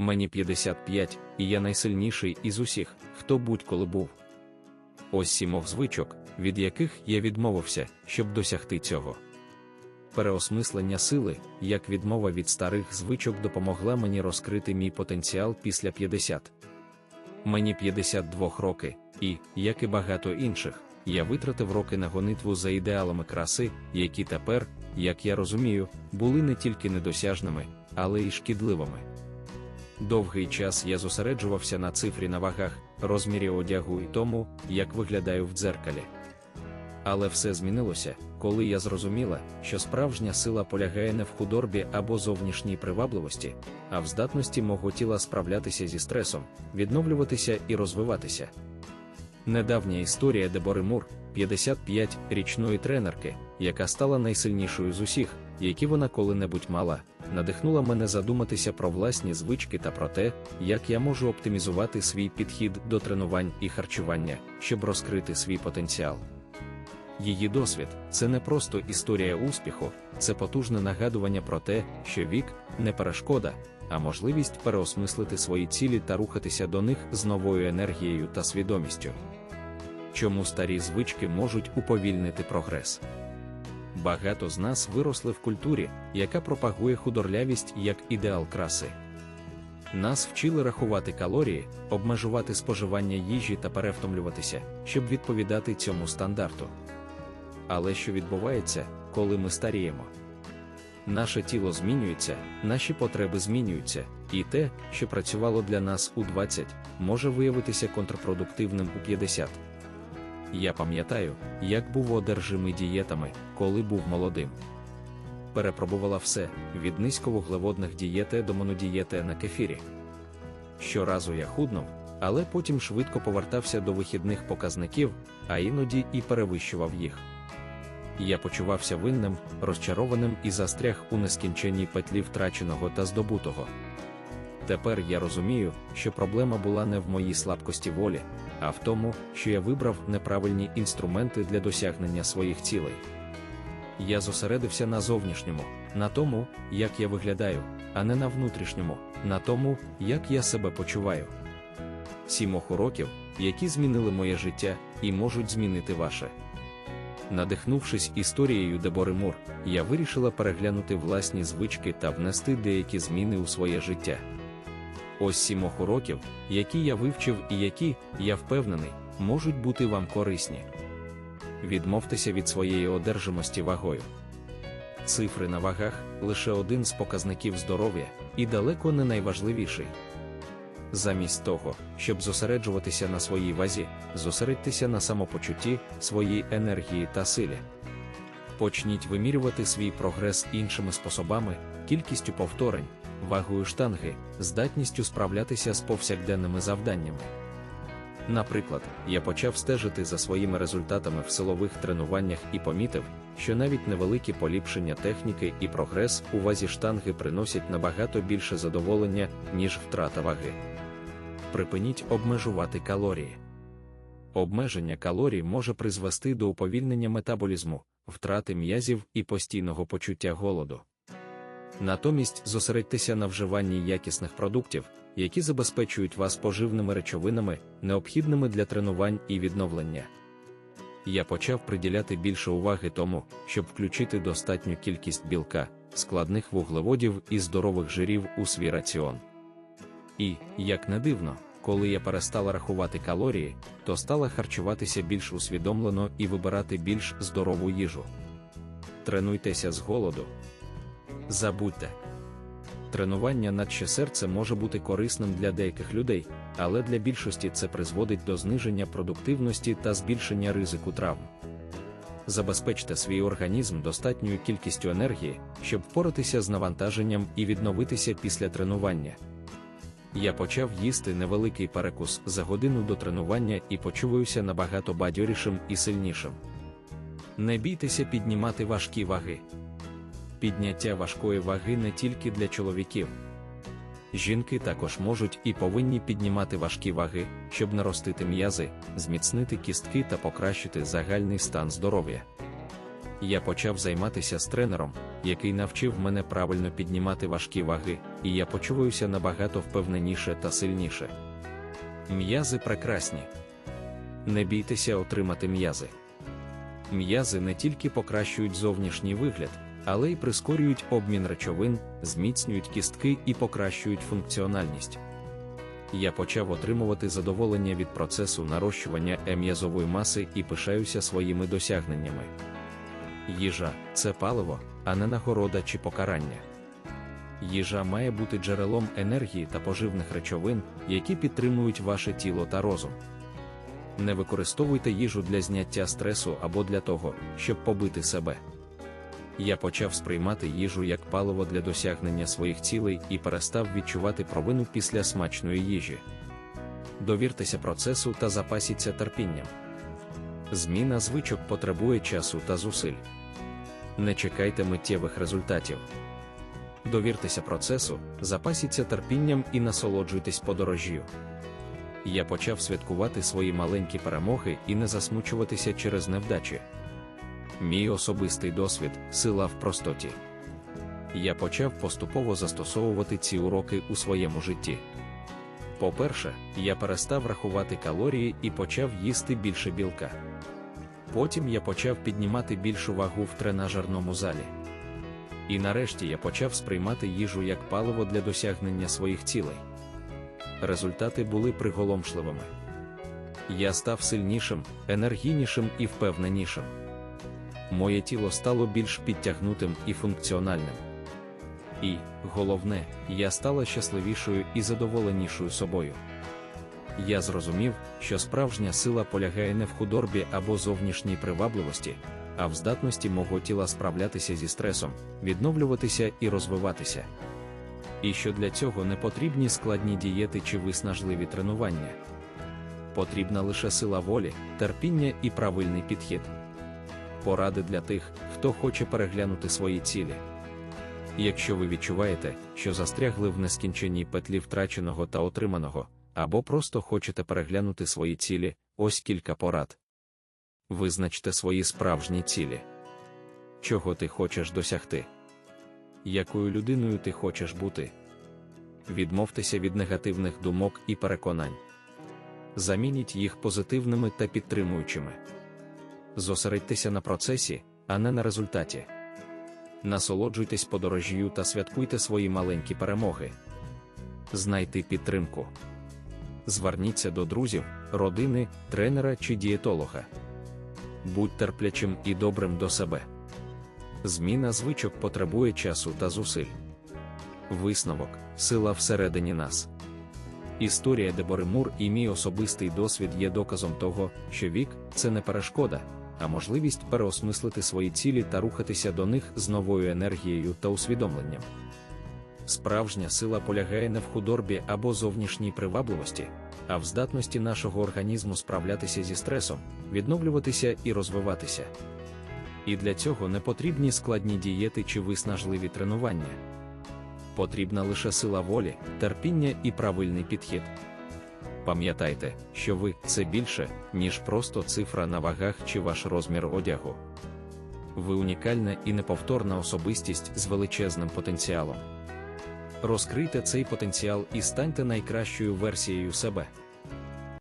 Мені 55, і я найсильніший із усіх, хто будь-коли був. Ось сімох звичок, від яких я відмовився, щоб досягти цього. Переосмислення сили, як відмова від старих звичок допомогла мені розкрити мій потенціал після 50. Мені 52 роки, і, як і багато інших, я витратив роки на гонитву за ідеалами краси, які тепер, як я розумію, були не тільки недосяжними, але й шкідливими. Довгий час я зосереджувався на цифрі на вагах, розмірі одягу і тому, як виглядаю в дзеркалі. Але все змінилося, коли я зрозуміла, що справжня сила полягає не в худорбі або зовнішній привабливості, а в здатності мого тіла справлятися зі стресом, відновлюватися і розвиватися. Недавня історія Дебори Мур, 55-річної тренерки, яка стала найсильнішою з усіх, які вона коли-небудь мала, надихнула мене задуматися про власні звички та про те, як я можу оптимізувати свій підхід до тренувань і харчування, щоб розкрити свій потенціал. Її досвід це не просто історія успіху, це потужне нагадування про те, що вік не перешкода, а можливість переосмислити свої цілі та рухатися до них з новою енергією та свідомістю. Чому старі звички можуть уповільнити прогрес? Багато з нас виросли в культурі, яка пропагує худорлявість як ідеал краси. Нас вчили рахувати калорії, обмежувати споживання їжі та перевтомлюватися, щоб відповідати цьому стандарту. Але що відбувається, коли ми старіємо? Наше тіло змінюється, наші потреби змінюються, і те, що працювало для нас у 20, може виявитися контрпродуктивним у 50. Я пам'ятаю, як був одержимий дієтами, коли був молодим. Перепробувала все від низьковуглеводних дієти до монодієти на кефірі. Щоразу я худнув, але потім швидко повертався до вихідних показників, а іноді і перевищував їх. Я почувався винним, розчарованим і застряг у нескінченній петлі втраченого та здобутого. Тепер я розумію, що проблема була не в моїй слабкості волі, а в тому, що я вибрав неправильні інструменти для досягнення своїх цілей. Я зосередився на зовнішньому, на тому, як я виглядаю, а не на внутрішньому, на тому, як я себе почуваю. Сімох уроків, які змінили моє життя і можуть змінити ваше. Надихнувшись історією Дебори Мур, я вирішила переглянути власні звички та внести деякі зміни у своє життя. Ось сімох уроків, які я вивчив і які, я впевнений, можуть бути вам корисні. Відмовтеся від своєї одержимості вагою. Цифри на вагах лише один з показників здоров'я і далеко не найважливіший. Замість того, щоб зосереджуватися на своїй вазі, зосередьтеся на самопочутті, своїй енергії та силі. Почніть вимірювати свій прогрес іншими способами, кількістю повторень, вагою штанги, здатністю справлятися з повсякденними завданнями. Наприклад, я почав стежити за своїми результатами в силових тренуваннях і помітив, що навіть невеликі поліпшення техніки і прогрес у вазі штанги приносять набагато більше задоволення, ніж втрата ваги. Припиніть обмежувати калорії. Обмеження калорій може призвести до уповільнення метаболізму, втрати м'язів і постійного почуття голоду. Натомість зосередьтеся на вживанні якісних продуктів, які забезпечують вас поживними речовинами, необхідними для тренувань і відновлення. Я почав приділяти більше уваги тому, щоб включити достатню кількість білка, складних вуглеводів і здорових жирів у свій раціон. І, як не дивно, коли я перестала рахувати калорії, то стала харчуватися більш усвідомлено і вибирати більш здорову їжу. Тренуйтеся з голоду. Забудьте. Тренування наче серце може бути корисним для деяких людей, але для більшості це призводить до зниження продуктивності та збільшення ризику травм. Забезпечте свій організм достатньою кількістю енергії, щоб впоратися з навантаженням і відновитися після тренування. Я почав їсти невеликий перекус за годину до тренування і почуваюся набагато бадьорішим і сильнішим. Не бійтеся піднімати важкі ваги. Підняття важкої ваги не тільки для чоловіків. Жінки також можуть і повинні піднімати важкі ваги, щоб наростити м'язи, зміцнити кістки та покращити загальний стан здоров'я. Я почав займатися з тренером, який навчив мене правильно піднімати важкі ваги, і я почуваюся набагато впевненіше та сильніше. М'язи прекрасні. Не бійтеся отримати м'язи. М'язи не тільки покращують зовнішній вигляд, але й прискорюють обмін речовин, зміцнюють кістки і покращують функціональність. Я почав отримувати задоволення від процесу нарощування м'язової маси і пишаюся своїми досягненнями. Їжа це паливо, а не нагорода чи покарання. Їжа має бути джерелом енергії та поживних речовин, які підтримують ваше тіло та розум. Не використовуйте їжу для зняття стресу або для того, щоб побити себе. Я почав сприймати їжу як паливо для досягнення своїх цілей і перестав відчувати провину після смачної їжі. Довіртеся процесу та запасіться терпінням. Зміна звичок потребує часу та зусиль. Не чекайте миттєвих результатів. Довіртеся процесу, запасіться терпінням і насолоджуйтесь подорожжю. Я почав святкувати свої маленькі перемоги і не засмучуватися через невдачі. Мій особистий досвід сила в простоті. Я почав поступово застосовувати ці уроки у своєму житті. По-перше, я перестав рахувати калорії і почав їсти більше білка. Потім я почав піднімати більшу вагу в тренажерному залі. І нарешті я почав сприймати їжу як паливо для досягнення своїх цілей. Результати були приголомшливими. Я став сильнішим, енергійнішим і впевненішим. Моє тіло стало більш підтягнутим і функціональним. І, головне, я стала щасливішою і задоволенішою собою. Я зрозумів, що справжня сила полягає не в худорбі або зовнішній привабливості, а в здатності мого тіла справлятися зі стресом, відновлюватися і розвиватися. І що для цього не потрібні складні дієти чи виснажливі тренування. Потрібна лише сила волі, терпіння і правильний підхід. Поради для тих, хто хоче переглянути свої цілі. Якщо ви відчуваєте, що застрягли в нескінченій петлі втраченого та отриманого, або просто хочете переглянути свої цілі, ось кілька порад. Визначте свої справжні цілі. Чого ти хочеш досягти? Якою людиною ти хочеш бути? Відмовтеся від негативних думок і переконань. Замініть їх позитивними та підтримуючими. Зосередьтеся на процесі, а не на результаті. Насолоджуйтесь подорожжю та святкуйте свої маленькі перемоги. Знайти підтримку. Зверніться до друзів, родини, тренера чи дієтолога. Будь терплячим і добрим до себе. Зміна звичок потребує часу та зусиль. Висновок сила всередині нас. Історія Дебори Мур і мій особистий досвід є доказом того, що вік це не перешкода, а можливість переосмислити свої цілі та рухатися до них з новою енергією та усвідомленням. Справжня сила полягає не в худорбі або зовнішній привабливості, а в здатності нашого організму справлятися зі стресом, відновлюватися і розвиватися. І для цього не потрібні складні дієти чи виснажливі тренування. Потрібна лише сила волі, терпіння і правильний підхід. Пам'ятайте, що ви це більше, ніж просто цифра на вагах чи ваш розмір одягу. Ви унікальна і неповторна особистість з величезним потенціалом. Розкрийте цей потенціал і станьте найкращою версією себе.